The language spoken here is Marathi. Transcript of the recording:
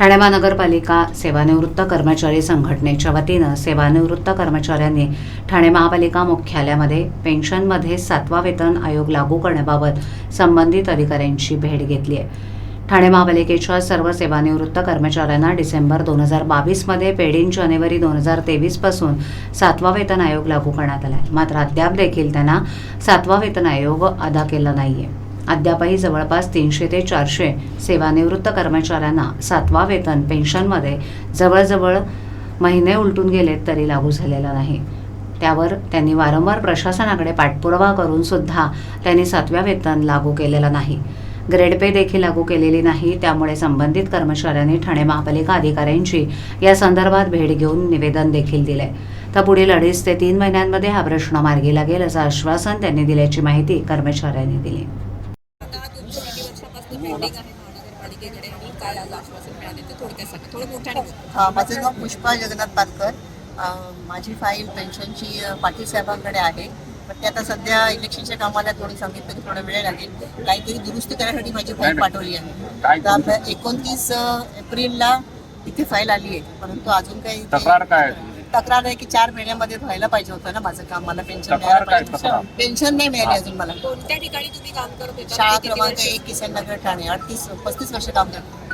ठाणे महानगरपालिका सेवानिवृत्त कर्मचारी संघटनेच्या वतीनं सेवानिवृत्त कर्मचाऱ्यांनी ठाणे महापालिका मुख्यालयामध्ये पेन्शनमध्ये सातवा वेतन आयोग लागू करण्याबाबत संबंधित अधिकाऱ्यांची भेट घेतली आहे. ठाणे महापालिकेच्या सर्व सेवानिवृत्त कर्मचाऱ्यांना डिसेंबर दोन हजार बावीसमध्ये पेड इन जानेवारी दोन हजार तेवीसपासून सातवा वेतन आयोग लागू करण्यात आला आहे. मात्र अद्याप देखील त्यांना सातवा वेतन आयोग अदा केला नाही आहे अद्यापही जवळपास तीनशे ते चारशे सेवानिवृत्त कर्मचाऱ्यांना सातवा वेतन पेन्शनमध्ये जवळजवळ महिने उलटून गेलेत तरी लागू झालेला नाही. त्यावर त्यांनी वारंवार प्रशासनाकडे पाठपुरावा करून सुद्धा त्यांनी सातव्या वेतन लागू केलेलं नाही. ग्रेड पे देखील लागू केलेली नाही त्यामुळे संबंधित कर्मचाऱ्यांनी ठाणे महापालिका अधिकाऱ्यांची या संदर्भात भेट घेऊन निवेदन देखील दिले. तर पुढील अडीच ते तीन महिन्यांमध्ये हा प्रश्न मार्गी लागेल असं आश्वासन त्यांनी दिल्याची माहिती कर्मचाऱ्यांनी दिली. वर्षापासून पेंडिंग आहे महानगरपालिकेकडे. आणि काय आज आश्वासन मिळाले ते थोडक्यात सांगा. थोडं मोठ्याने बोला. हा माझं नाव पुष्पा जगन्नाथ पालकर अं, माझी फाईल पेन्शनची पाटील साहेबांकडे आहे. पण ते आता सध्या इलेक्शनच्या कामाला थोडी सांगितलं की थोडा वेळ लागेल. काहीतरी दुरुस्ती करण्यासाठी माझी फाईल पाठवली आहे. तर एकोणतीस एप्रिलला इथे फाईल आली आहे. परंतु अजून काही तक्रार काय तक्रार आहे की चार महिन्यामध्ये व्हायला पाहिजे होतं ना माझं काम मला पेन्शन मिळायला पाहिजे. पेन्शन नाही मिळाली अजून मला. कोणत्या ठिकाणी तुम्ही काम करत होता? शाळा क्रमांक? एक किसन नगर ठाणे. अडतीस पस्तीस वर्ष काम करते